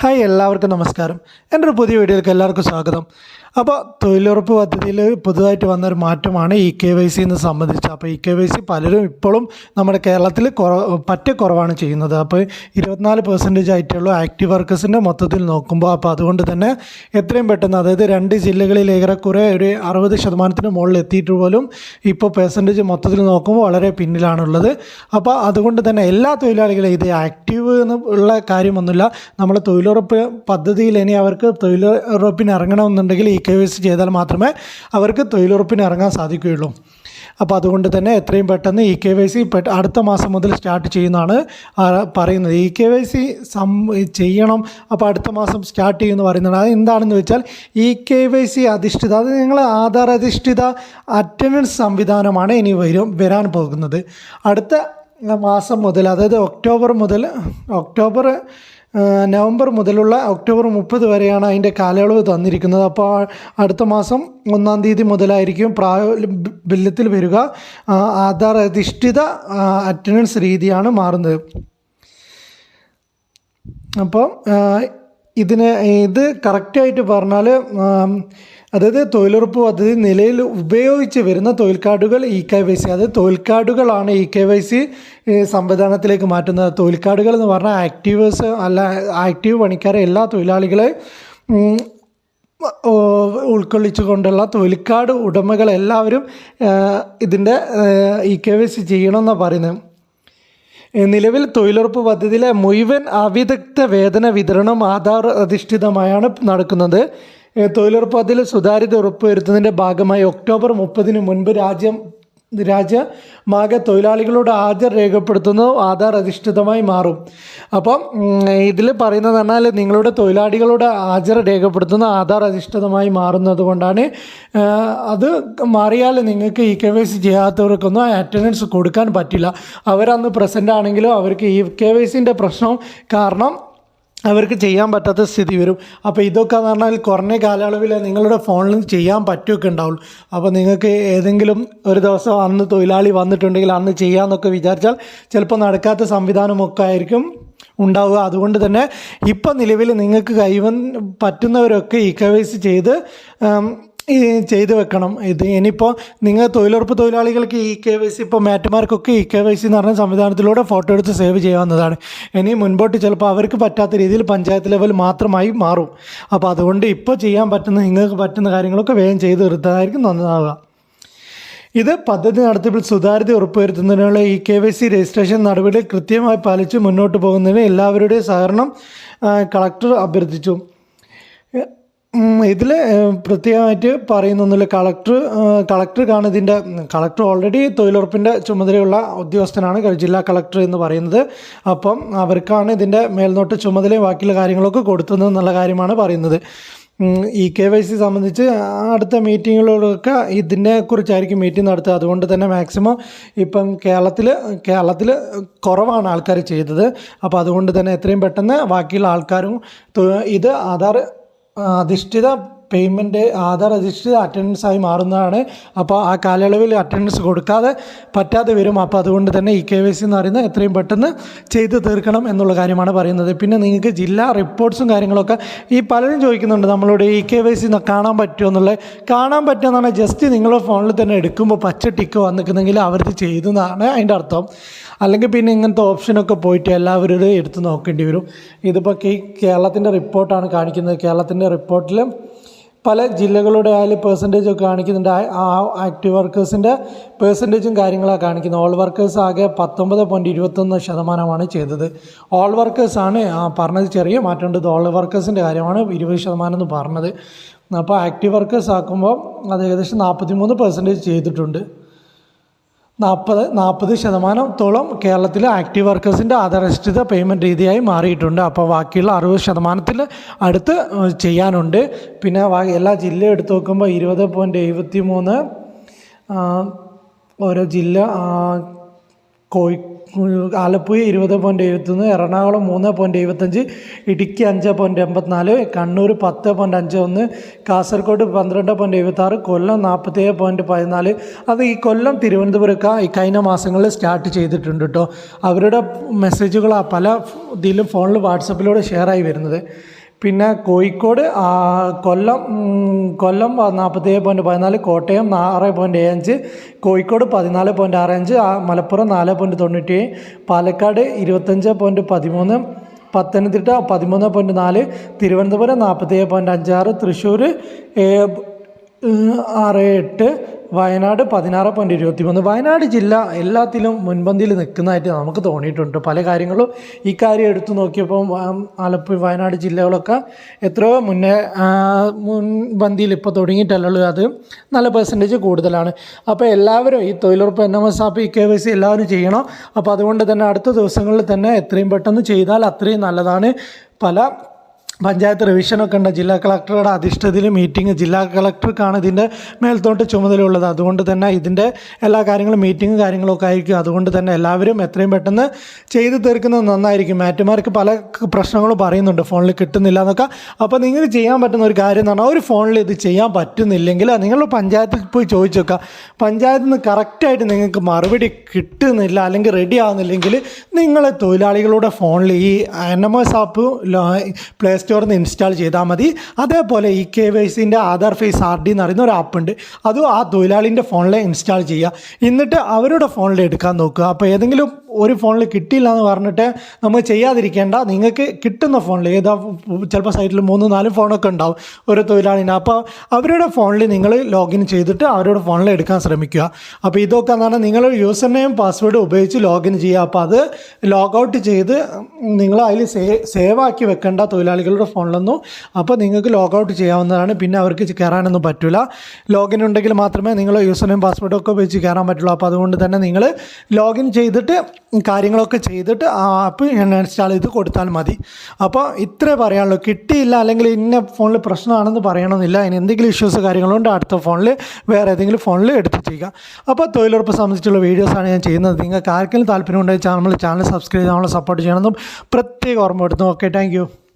Hi എല്ലാവർക്കും നമസ്കാരം. എന്റെ ഒരു പുതിയ വീഡിയോയിലേക്ക് എല്ലാവർക്കും സ്വാഗതം. അപ്പോൾ തൊഴിലുറപ്പ് പദ്ധതിയിൽ പുതുതായിട്ട് വന്നൊരു മാറ്റമാണ് ഇ കെ വൈ സി എന്ന് സംബന്ധിച്ച്. അപ്പോൾ ഇ കെ വൈ സി പലരും ഇപ്പോഴും നമ്മുടെ കേരളത്തിൽ കുറ പറ്റ കുറവാണ് ചെയ്യുന്നത്. അപ്പോൾ ഇരുപത്തിനാല് പെർസെന്റേജ് ആയിട്ടുള്ളൂ ആക്റ്റീവ് വർക്കേഴ്സിന്റെ മൊത്തത്തിൽ നോക്കുമ്പോൾ അപ്പോൾ അതുകൊണ്ട് തന്നെ എത്രയും പെട്ടെന്ന് അതായത് രണ്ട് ജില്ലകളിൽ ഏറെക്കുറെ ഒരു അറുപത് ശതമാനത്തിന് മുകളിൽ എത്തിയിട്ട് പോലും ഇപ്പോൾ പെർസെന്റേജ് മൊത്തത്തിൽ നോക്കുമ്പോൾ വളരെ പിന്നിലാണുള്ളത്. അപ്പോൾ അതുകൊണ്ട് തന്നെ എല്ലാ തൊഴിലാളികളും ഇത് ആക്റ്റീവ് എന്ന് ഉള്ള കാര്യമൊന്നുമില്ല. നമ്മൾ തൊഴിലുറപ്പ് പദ്ധതിയിൽ ഇനി അവർക്ക് തൊഴിലുറപ്പിന് ഇറങ്ങണമെന്നുണ്ടെങ്കിൽ ഇ കെ വൈ സി ചെയ്താൽ മാത്രമേ അവർക്ക് തൊഴിലുറപ്പിന് ഇറങ്ങാൻ സാധിക്കുകയുള്ളൂ. അപ്പോൾ അതുകൊണ്ട് തന്നെ എത്രയും പെട്ടെന്ന് ഇ കെ വൈ സി അടുത്ത മാസം മുതൽ സ്റ്റാർട്ട് ചെയ്യുന്നതാണ് പറയുന്നത്. ഇ കെ വൈ സി സം ചെയ്യണം അപ്പോൾ അടുത്ത മാസം സ്റ്റാർട്ട് ചെയ്യുമെന്ന് പറയുന്നത് അത് എന്താണെന്ന് വെച്ചാൽ ഇ കെ വൈ സി അധിഷ്ഠിത അത് നിങ്ങൾ ആധാർ അധിഷ്ഠിത അറ്റൻഡൻസ് സംവിധാനമാണ് ഇനി വരും വരാൻ പോകുന്നത്. അടുത്ത മാസം മുതൽ അതായത് ഒക്ടോബർ മുതൽ ഒക്ടോബർ നവംബർ മുതലുള്ള ഒക്ടോബർ മുപ്പത് വരെയാണ് അതിന്റെ കാലയളവ് തന്നിരിക്കുന്നത്. അപ്പോൾ അടുത്ത മാസം ഒന്നാം തീയതി മുതലായിരിക്കും പ്രായ ബില്ലത്തിൽ വരിക. ആധാർ അധിഷ്ഠിത അറ്റൻഡൻസ് രീതിയാണ് മാറുന്നത്. അപ്പം ഇതിന് ഇത് കറക്റ്റായിട്ട് പറഞ്ഞാൽ അതായത് തൊഴിലുറപ്പ് പദ്ധതി നിലയിൽ ഉപയോഗിച്ച് വരുന്ന തൊഴിൽ കാർഡുകൾ ഇ കെ വൈ സി. അതായത് തൊഴിൽ കാർഡുകളാണ് ഇ കെ വൈ സി സംവിധാനത്തിലേക്ക് മാറ്റുന്നത്. തൊഴിൽ കാർഡുകൾ എന്ന് പറഞ്ഞാൽ ആക്റ്റീവേഴ്സ് അല്ല ആക്റ്റീവ് പണിക്കാരെ എല്ലാ തൊഴിലാളികളെ ഉൾക്കൊള്ളിച്ചുകൊണ്ടുള്ള തൊഴിൽക്കാട് ഉടമകളെല്ലാവരും ഇതിന്റെ ഇ കെ വൈ സി ചെയ്യണമെന്നാണ് പറയുന്നത്. നിലവിൽ തൊഴിലുറപ്പ് പദ്ധതിയിലെ മുഴുവൻ അവിദഗ്ധ വേതന വിതരണം ആധാർ അധിഷ്ഠിതമായാണ് നടക്കുന്നത്. ഏഹ് തൊഴിലുറപ്പ് പദ്ധതിയിൽ സുതാര്യത ഉറപ്പുവരുത്തുന്നതിന്റെ ഭാഗമായി ഒക്ടോബർ മുപ്പതിന് മുൻപ് രാജ്യം രാജ്യമാകെ തൊഴിലാളികളുടെ ഹാജർ രേഖപ്പെടുത്തുന്നത് ആധാർ അധിഷ്ഠിതമായി മാറും. അപ്പം ഇതിൽ പറയുന്നത് പറഞ്ഞാൽ നിങ്ങളുടെ തൊഴിലാളികളുടെ ഹാജർ രേഖപ്പെടുത്തുന്ന ആധാർ അധിഷ്ഠിതമായി മാറുന്നത് കൊണ്ടാണ് അത് മാറിയാൽ നിങ്ങൾക്ക് ഇ കെ വൈ സി ചെയ്യാത്തവർക്കൊന്നും അറ്റൻഡൻസ് കൊടുക്കാൻ പറ്റില്ല. അവരന്ന് പ്രസന്റ് ആണെങ്കിലും അവർക്ക് ഇ കെ വൈ സിന്റെ പ്രശ്നം കാരണം അവർക്ക് ചെയ്യാൻ പറ്റാത്ത സ്ഥിതി വരും. അപ്പോൾ ഇതൊക്കെ എന്ന് പറഞ്ഞാൽ കുറഞ്ഞ കാലയളവിൽ നിങ്ങളുടെ ഫോണിൽ ചെയ്യാൻ പറ്റുമൊക്കെ ഉണ്ടാവുള്ളൂ അപ്പോൾ നിങ്ങൾക്ക് ഏതെങ്കിലും ഒരു ദിവസം അന്ന് തൊഴിലാളി വന്നിട്ടുണ്ടെങ്കിൽ അന്ന് ചെയ്യാമെന്നൊക്കെ വിചാരിച്ചാൽ ചിലപ്പോൾ നടക്കാത്ത സംവിധാനമൊക്കെ ആയിരിക്കും ഉണ്ടാവുക. അതുകൊണ്ട് തന്നെ ഇപ്പം നിലവിൽ നിങ്ങൾക്ക് കൈവൻ പറ്റുന്നവരൊക്കെ ഇ ചെയ്ത് ചെയ്ത് വെക്കണം. ഇത് ഇനിയിപ്പോൾ നിങ്ങൾ തൊഴിലുറപ്പ് തൊഴിലാളികൾക്ക് ഇ കെ വൈ സി ഇപ്പോൾ മാറ്റുമാർക്കൊക്കെ ഇ കെ വൈ സി എന്ന് പറഞ്ഞ സംവിധാനത്തിലൂടെ ഫോട്ടോ എടുത്ത് സേവ് ചെയ്യാവുന്നതാണ്. ഇനി മുൻപോട്ട് ചിലപ്പോൾ അവർക്ക് പറ്റാത്ത രീതിയിൽ പഞ്ചായത്ത് ലെവൽ മാത്രമായി മാറും. അപ്പോൾ അതുകൊണ്ട് ഇപ്പോൾ ചെയ്യാൻ പറ്റുന്ന നിങ്ങൾക്ക് പറ്റുന്ന കാര്യങ്ങളൊക്കെ വേഗം ചെയ്ത് തീർത്തതായിരിക്കും നന്നാവുക. ഇത് പദ്ധതി നടത്തിപ്പിൽ സുതാര്യത ഉറപ്പുവരുത്തുന്നതിനുള്ള E K Y C registration നടപടി കൃത്യമായി പാലിച്ച് മുന്നോട്ട് പോകുന്നതിന് എല്ലാവരുടെയും സഹകരണം കളക്ടർ അഭ്യർത്ഥിച്ചു. ഇതിൽ പ്രത്യേകമായിട്ട് പറയുന്നൊന്നുമില്ല കളക്ടർ കളക്ടർക്കാണ് ഇതിന്റെ കളക്ടർ ഓൾറെഡി തൊഴിലുറപ്പിന്റെ ചുമതലയുള്ള ഉദ്യോഗസ്ഥനാണ് ജില്ലാ കളക്ടർ എന്ന് പറയുന്നത്. അപ്പം അവർക്കാണ് ഇതിന്റെ മേൽനോട്ട് ചുമതലയും ബാക്കിയുള്ള കാര്യങ്ങളൊക്കെ കൊടുത്തത് എന്നുള്ള കാര്യമാണ് പറയുന്നത്. ഇ കെ വൈ സി സംബന്ധിച്ച് അടുത്ത മീറ്റിങ്ങുകളിലൊക്കെ ഇതിനെക്കുറിച്ചായിരിക്കും മീറ്റിംഗ് നടത്തുക. അതുകൊണ്ട് തന്നെ മാക്സിമം ഇപ്പം കേരളത്തിൽ കേരളത്തിൽ കുറവാണ് ആൾക്കാർ ചെയ്തത്. അപ്പോൾ അതുകൊണ്ട് തന്നെ എത്രയും പെട്ടെന്ന് ബാക്കിയുള്ള ആൾക്കാരും ഇത് ആധാർ അധിഷ്ഠിത പേയ്മെന്റ് ആധാർ അധിഷ്ഠിത അറ്റൻഡൻസ് ആയി മാറുന്നതാണ്. അപ്പോൾ ആ കാലയളവിൽ അറ്റൻഡൻസ് കൊടുക്കാതെ പറ്റാതെ വരും. അപ്പോൾ അതുകൊണ്ട് തന്നെ ഇ കെ വൈ സി എന്ന് പറയുന്നത് എത്രയും പെട്ടെന്ന് ചെയ്ത് തീർക്കണം എന്നുള്ള കാര്യമാണ് പറയുന്നത്. പിന്നെ നിങ്ങൾക്ക് ജില്ലാ റിപ്പോർട്ട്സും കാര്യങ്ങളൊക്കെ ഈ പലരും ചോദിക്കുന്നുണ്ട്. നമ്മളോട് ഇ കെ വൈ സി കാണാൻ പറ്റുമോ എന്നുള്ളത് കാണാൻ പറ്റുമെന്നാണ് ജസ്റ്റ് നിങ്ങളുടെ ഫോണിൽ തന്നെ എടുക്കുമ്പോൾ പച്ച ടിക്ക് വന്നിക്കുന്നെങ്കിൽ ചെയ്തു ചെയ്തെന്നാണ് അതിന്റെ അർത്ഥം. അല്ലെങ്കിൽ പിന്നെ ഇങ്ങനത്തെ ഓപ്ഷനൊക്കെ പോയിട്ട് എല്ലാവരും എടുത്ത് നോക്കേണ്ടി വരും. ഇതിപ്പോൾ കേരളത്തിന്റെ റിപ്പോർട്ടാണ് കാണിക്കുന്നത്. കേരളത്തിന്റെ റിപ്പോർട്ടിൽ പല ജില്ലകളുടെ ആയാലും പെർസെന്റേജ് ഒക്കെ കാണിക്കുന്നുണ്ട്. ആ- ആക്റ്റീവ് വർക്കേഴ്സിന്റെ പെർസെന്റേജും കാര്യങ്ങളാണ് കാണിക്കുന്നത്. ഓൾ വർക്കേഴ്സ് ആകെ പത്തൊമ്പത് പോയിന്റ് ഇരുപത്തൊന്ന് ശതമാനമാണ് ചെയ്തത്. ഓൾ വർക്കേഴ്സാണ് ആ പറഞ്ഞത് ചെറിയ മാറ്റമുണ്ട്. ഉണ്ട് ഓൾ വർക്കേഴ്സിന്റെ കാര്യമാണ് ഇരുപത് ശതമാനം എന്ന് പറഞ്ഞത്. അപ്പോൾ ആക്റ്റീവ് വർക്കേഴ്സ് ആക്കുമ്പോൾ അത് ഏകദേശം നാൽപ്പത്തി മൂന്ന് പെർസെന്റേജ് ചെയ്തിട്ടുണ്ട്. നാൽപ്പത് നാൽപ്പത് ശതമാനത്തോളം കേരളത്തിൽ ആക്റ്റീവ് വർക്കേഴ്സിന്റെ ആധാരധിഷ്ഠിത പേയ്മെന്റ് രീതിയായി മാറിയിട്ടുണ്ട്. അപ്പോൾ ബാക്കിയുള്ള അറുപത് ശതമാനത്തിൽ അടുത്ത് ചെയ്യാനുണ്ട്. പിന്നെ എല്ലാ ജില്ലയും എടുത്ത് നോക്കുമ്പോൾ ഇരുപത് പോയിന്റ് എഴുപത്തി മൂന്ന് ഓരോ ജില്ല കോഴി ആലപ്പുഴ ഇരുപത് പോയിന്റ് എഴുപത്തൊന്ന് എറണാകുളം മൂന്ന് പോയിന്റ് എഴുപത്തഞ്ച് ഇടുക്കി അഞ്ച് പോയിന്റ് എൺപത്തിനാല് കണ്ണൂർ പത്ത് പോയിന്റ് അഞ്ച് ഒന്ന് കാസർഗോഡ് പന്ത്രണ്ട് പോയിന്റ് എഴുപത്താറ് കൊല്ലം നാൽപ്പത്തേഴ് പോയിന്റ് പതിനാല്. അത് ഈ കൊല്ലം തിരുവനന്തപുരമൊക്കെ ഈ കഴിഞ്ഞ മാസങ്ങളിൽ സ്റ്റാർട്ട് ചെയ്തിട്ടുണ്ട് കേട്ടോ അവരുടെ മെസ്സേജുകൾ പല ഇതിലും ഫോണിൽ വാട്സപ്പിലൂടെ ഷെയർ ആയി വരുന്നത്. പിന്നെ കോഴിക്കോട് കൊല്ലം കൊല്ലം നാൽപ്പത്തേഴ് പോയിന്റ് പതിനാല് കോട്ടയം ആറ് പോയിന്റ് ഏഴ് അഞ്ച് കോഴിക്കോട് പതിനാല് പോയിന്റ് ആറ് അഞ്ച് മലപ്പുറം നാല് പോയിന്റ് തൊണ്ണൂറ്റി പാലക്കാട് ഇരുപത്തഞ്ച് പോയിന്റ് പതിമൂന്ന് പത്തനംതിട്ട പതിമൂന്ന് പോയിന്റ് നാല് തിരുവനന്തപുരം നാൽപ്പത്തേഴ് പോയിന്റ് അഞ്ചാറ് തൃശ്ശൂർ ആറ് എട്ട് വയനാട് പതിനാറ് പോയിന്റ് ഇരുപത്തി മൂന്ന് വയനാട് ജില്ല എല്ലാത്തിലും മുൻപന്തിയിൽ നിൽക്കുന്നതായിട്ട് നമുക്ക് തോന്നിയിട്ടുണ്ട്. പല കാര്യങ്ങളും ഈ കാര്യം എടുത്തു നോക്കിയപ്പോൾ ആലപ്പുഴ വയനാട് ജില്ലകളൊക്കെ എത്രയോ മുന്നേ മുൻപന്തിയിൽ ഇപ്പോൾ തുടങ്ങിയിട്ടല്ലുള്ളൂ അത് നല്ല പെർസെന്റേജ് കൂടുതലാണ്. അപ്പോൾ എല്ലാവരും ഈ തൊഴിലുറപ്പ് N M S app E K Y C എല്ലാവരും ചെയ്യണം. അപ്പോൾ അതുകൊണ്ട് തന്നെ അടുത്ത ദിവസങ്ങളിൽ തന്നെ എത്രയും പെട്ടെന്ന് ചെയ്താൽ അത്രയും നല്ലതാണ്. പല പഞ്ചായത്ത് റിവിഷനൊക്കെ ഉണ്ട്. ജില്ലാ കളക്ടറുടെ അധിഷ്ഠതയിൽ മീറ്റിംഗ് ജില്ലാ കളക്ടർക്കാണ് ഇതിന്റെ മേൽത്തോട്ട് ചുമതലയുള്ളത്. അതുകൊണ്ട് തന്നെ ഇതിന്റെ എല്ലാ കാര്യങ്ങളും മീറ്റിംഗ് കാര്യങ്ങളൊക്കെ ആയിരിക്കും. അതുകൊണ്ട് തന്നെ എല്ലാവരും എത്രയും പെട്ടെന്ന് ചെയ്തു തീർക്കുന്നത് നന്നായിരിക്കും. മാറ്റുമാർക്ക് പല പ്രശ്നങ്ങളും പറയുന്നുണ്ട്. ഫോണിൽ കിട്ടുന്നില്ല എന്നൊക്കെ. അപ്പോൾ നിങ്ങൾ ചെയ്യാൻ പറ്റുന്ന ഒരു കാര്യം എന്ന് പറഞ്ഞാൽ ഒരു ഫോണിൽ ഇത് ചെയ്യാൻ പറ്റുന്നില്ലെങ്കിൽ നിങ്ങൾ പഞ്ചായത്തിൽ പോയി ചോദിച്ചു നോക്കുക. പഞ്ചായത്തിൽ നിന്ന് കറക്റ്റായിട്ട് നിങ്ങൾക്ക് മറുപടി കിട്ടുന്നില്ല അല്ലെങ്കിൽ റെഡി നിങ്ങൾ തൊഴിലാളികളുടെ ഫോണിൽ ഈ N M S app play സ്റ്റോറിൽ നിന്ന് ഇൻസ്റ്റാൾ ചെയ്താൽ മതി. അതേപോലെ ഈ കെ വൈ സിന്റെ ആധാർ ഫേസ് ആർ ഡി എന്ന് പറയുന്ന ഒരു ആപ്പ് ഉണ്ട്. അതും ആ തൊഴിലാളിന്റെ ഫോണിൽ ഇൻസ്റ്റാൾ ചെയ്യുക എന്നിട്ട് അവരുടെ ഫോണിൽ എടുക്കാൻ നോക്കുക. അപ്പോൾ ഏതെങ്കിലും ഒരു ഫോണിൽ കിട്ടിയില്ല എന്ന് പറഞ്ഞിട്ട് നമ്മൾ ചെയ്യാതിരിക്കേണ്ട. നിങ്ങൾക്ക് കിട്ടുന്ന ഫോണിൽ ഏതാ ചിലപ്പോൾ സൈറ്റിൽ മൂന്ന് നാല് ഫോണൊക്കെ ഉണ്ടാവും ഒരു തൊഴിലാളിന്. അപ്പോൾ അവരുടെ ഫോണിൽ നിങ്ങൾ ലോഗിൻ ചെയ്തിട്ട് അവരുടെ ഫോണിൽ എടുക്കാൻ ശ്രമിക്കുക. അപ്പോൾ ഇതൊക്കെ എന്ന് പറഞ്ഞാൽ നിങ്ങൾ യൂസർ നെയിം പാസ്വേഡ് ഉപയോഗിച്ച് ലോഗിൻ ചെയ്യുക. അപ്പോൾ അത് ലോഗൗട്ട് ചെയ്ത് നിങ്ങൾ അതിൽ സേവ് ആക്കി വെക്കേണ്ട തൊഴിലാളികളുടെ ഫോണിലൊന്നും. അപ്പോൾ നിങ്ങൾക്ക് ലോഗൗട്ട് ചെയ്യാവുന്നതാണ്. പിന്നെ അവർക്ക് കയറാനൊന്നും പറ്റില്ല ലോഗിൻ ഉണ്ടെങ്കിൽ മാത്രമേ നിങ്ങൾ യൂസർ നെയിം ഒക്കെ ഉപയോഗിച്ച് കയറാൻ പറ്റുള്ളൂ. അപ്പോൾ അതുകൊണ്ട് തന്നെ നിങ്ങൾ ലോഗിൻ ചെയ്തിട്ട് കാര്യങ്ങളൊക്കെ ചെയ്തിട്ട് ആ ആപ്പ് ഇൻസ്റ്റാൾ ചെയ്ത് കൊടുത്താൽ മതി. അപ്പോൾ ഇത്രേ പറയാനുള്ളൂ. കിട്ടിയില്ല അല്ലെങ്കിൽ ഇന്ന ഫോണിൽ പ്രശ്നമാണെന്ന് പറയണമെന്നില്ല. അതിന് എന്തെങ്കിലും ഇഷ്യൂസ് കാര്യങ്ങളുണ്ട് അടുത്ത ഫോണിൽ വേറെ ഏതെങ്കിലും ഫോണിൽ എടുത്ത് ചെയ്യുക. അപ്പോൾ തൊഴിലുറപ്പ് സംബന്ധിച്ചുള്ള വീഡിയോസാണ് ഞാൻ ചെയ്യുന്നത്. നിങ്ങൾക്ക് ആർക്കെങ്കിലും താല്പര്യം ഉണ്ടെങ്കിൽ ചാനൽ സബ്സ്ക്രൈബ് ചെയ്ത് നമ്മളെ സപ്പോർട്ട് ചെയ്യണമെന്നും പ്രത്യേകം ഓർമ്മപ്പെടുത്തുന്നു. Okay thank